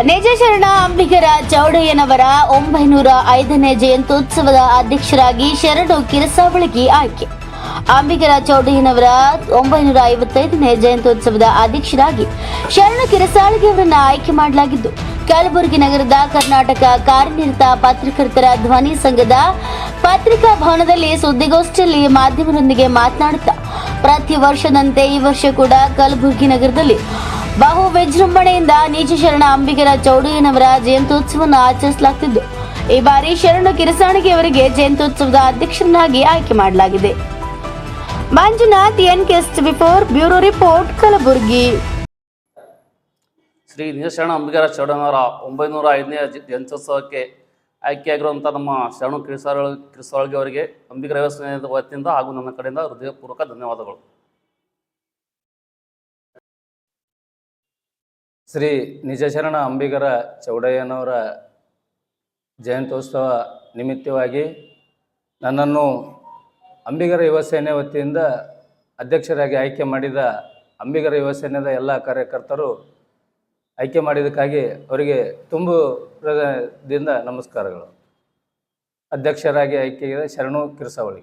ನಿಜ ಶರಣ ಅಂಬಿಗರ ಚೌಡಯ್ಯನವರ ಒಂಬೈನೂರ ಐದನೇ ಜಯಂತ್ಯೋತ್ಸವದ ಅಧ್ಯಕ್ಷರಾಗಿ ಶರಣು ಕಿರಸಾವಳಿಗೆ ಆಯ್ಕೆ. ಅಂಬಿಗರ ಚೌಡಯ್ಯನವರ ಒಂಬೈನೂರ ಐವತ್ತೈದನೇ ಜಯಂತ್ಯೋತ್ಸವದ ಅಧ್ಯಕ್ಷರಾಗಿ ಶರಣು ಕಿರಸಾಳಿಗೆ ಅವರನ್ನು ಆಯ್ಕೆ ಮಾಡಲಾಗಿದ್ದು, ಕಲಬುರಗಿ ನಗರದ ಕರ್ನಾಟಕ ಕಾರ್ಯನಿರತ ಪತ್ರಕರ್ತರ ಧ್ವನಿ ಸಂಘದ ಪತ್ರಿಕಾ ಭವನದಲ್ಲಿ ಸುದ್ದಿಗೋಷ್ಠಿಯಲ್ಲಿ ಮಾಧ್ಯಮದೊಂದಿಗೆ ಮಾತನಾಡುತ್ತಾ, ಪ್ರತಿ ವರ್ಷದಂತೆ ಈ ವರ್ಷ ಕೂಡ ಕಲಬುರಗಿ ನಗರದಲ್ಲಿ ಬಹು ವಿಜೃಂಭಣೆಯಿಂದ ನೀಚ ಶರಣ ಅಂಬಿಗರ ಚೌಡಯ್ಯನವರ ಜಯಂತ್ಯೋತ್ಸವವನ್ನು ಆಚರಿಸಲಾಗುತ್ತಿದ್ದು ಈ ಬಾರಿ ಶರಣು ಕಿರಸಾಣಿಗೆ ಅವರಿಗೆ ಜಯಂತ್ಯೋತ್ಸವದ ಅಧ್ಯಕ್ಷರನ್ನಾಗಿ ಆಯ್ಕೆ ಮಾಡಲಾಗಿದೆ. Manjunath N ಕೆಸ್ಟ್ before bureau report, Kalaburagi. Shri Nijasharana Ambigara ಚೌಡನವರ ಒಂಬೈನೂರ ಐದನೇ ಜಯಂತ್ಯೋತ್ಸವಕ್ಕೆ ಆಯ್ಕೆಯಾಗಿರುವಂಥ ನಮ್ಮ ಶರಣು ಕಿರಿಸಾಳ ಕಿರಿಸಾಳ್ಗೆ ಅವರಿಗೆ ಅಂಬಿಗರ ವ್ಯವಸ್ಥೆ ವತಿಯಿಂದ ಹಾಗೂ ನನ್ನ ಕಡೆಯಿಂದ ಹೃದಯಪೂರ್ವಕ ಧನ್ಯವಾದಗಳು. ಶ್ರೀ ನಿಜಶರಣ ಅಂಬಿಗರ ಚೌಡಯ್ಯನವರ ಜಯಂತ್ಯೋತ್ಸವ ನಿಮಿತ್ತವಾಗಿ ನನ್ನನ್ನು ಅಂಬಿಗರ ಯುವ ಸೇನೆ ವತಿಯಿಂದ ಅಧ್ಯಕ್ಷರಾಗಿ ಆಯ್ಕೆ ಮಾಡಿದ ಅಂಬಿಗರ ಯುವ ಸೇನೆದ ಎಲ್ಲ ಕಾರ್ಯಕರ್ತರು ಆಯ್ಕೆ ಮಾಡಿದ್ದಕ್ಕಾಗಿ ಅವರಿಗೆ ತುಂಬು ಹೃದಯದಿಂದ ನಮಸ್ಕಾರಗಳು. ಅಧ್ಯಕ್ಷರಾಗಿ ಆಯ್ಕೆಯಾದ ಶರಣು ಕಿರಸಾವಳಿ.